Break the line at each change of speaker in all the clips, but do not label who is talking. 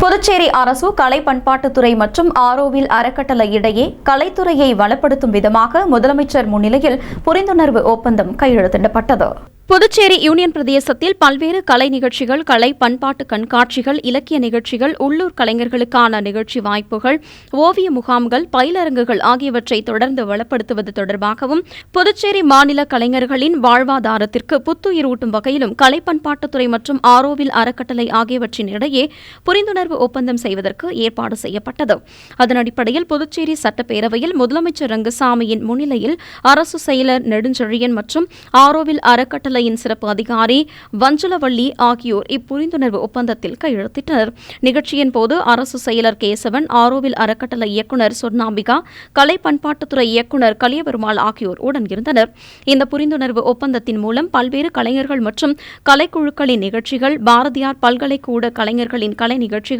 புதுச்சேரி அரசு கலை பண்பாட்டுத்துறை மற்றும் ஆரோவில் அறக்கட்டளை இடையே கலைத்துறையை வளப்படுத்தும் விதமாக முதலமைச்சர் முன்னிலையில் புரிந்துணர்வு ஒப்பந்தம் கையெழுத்திடப்பட்டது புதுச்சேரி யூனியன் பிரதேசத்தில் பல்வேறு கலை நிகழ்ச்சிகள் கலை பண்பாட்டு கண்காட்சிகள் இலக்கிய நிகழ்ச்சிகள் உள்ளூர் கலைஞர்களுக்கான நிகழ்ச்சி வாய்ப்புகள் ஓவிய முகாம்கள் பயிலரங்குகள் ஆகியவற்றை தொடர்ந்து வளப்படுத்துவது தொடர்பாகவும் புதுச்சேரி மாநில கலைஞர்களின் வாழ்வாதாரத்திற்கு புத்துயிரூட்டும் வகையிலும் கலை பண்பாட்டுத்துறை மற்றும் ஆரோவில் அறக்கட்டளை ஆகியவற்றின் இடையே புரிந்துணர்வு ஒப்பந்தம் செய்வதற்கு ஏற்பாடு செய்யப்பட்டது. அதன் அடிப்படையில் புதுச்சேரி சட்டப்பேரவையில் முதலமைச்சர் ரங்கசாமியின் முன்னிலையில் அரசு செயலர் நெடுஞ்செழியன் மற்றும் ஆரோவில் அறக்கட்டளையின் சிறப்பு அதிகாரி வஞ்சலவள்ளி ஆகியோர் இப்புரிந்துணர்வு ஒப்பந்தத்தில் கையெழுத்திட்டனர். நிகழ்ச்சியின் போது அரசு செயலர் கேசவன் ஆரோவில் அறக்கட்டளை இயக்குநர் சொர்ணாம்பிகா கலை பண்பாட்டுத்துறை இயக்குநர் கலியபெருமாள் ஆகியோர் உடன் இருந்தனர். இந்த புரிந்துணர்வு ஒப்பந்தத்தின் மூலம் பல்வேறு கலைஞர்கள் மற்றும் கலைக்குழுக்களின் நிகழ்ச்சிகள் பாரதியார் பல்கலைக்கூட கலைஞர்களின் கலை நிகழ்ச்சிகள்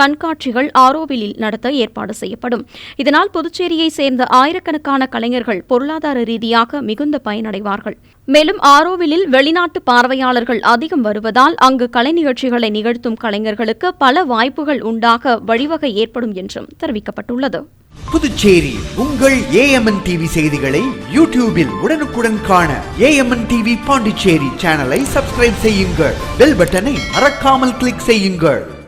கண்காட்சிகள் ஆரோவிலில் நடத்த ஏற்பாடு செய்யப்படும். இதனால் புதுச்சேரியை சேர்ந்த ஆயிரக்கணக்கான கலைஞர்கள் பொருளாதார ரீதியாக மிகுந்த பயனடைவார்கள். மேலும் ஆரோவிலில் வெளிநாட்டு பார்வையாளர்கள் அதிகம் வருவதால் அங்கு கலை நிகழ்ச்சிகளை நிகழ்த்தும் கலைஞர்களுக்கு பல வாய்ப்புகள் உண்டாக வழிவகை ஏற்படும் என்றும் தெரிவிக்கப்பட்டுள்ளது.
புதுச்சேரி உங்கள் ஏஎம்என் டிவி செய்திகளை யூடியூபில் உடனுக்குடன் காண ஏஎம்என் டிவி பாண்டிச்சேரி சேனலை சப்ஸ்கிரைப் செய்யுங்கள். பெல் பட்டனை மறக்காமல் கிளிக் செய்யுங்கள்.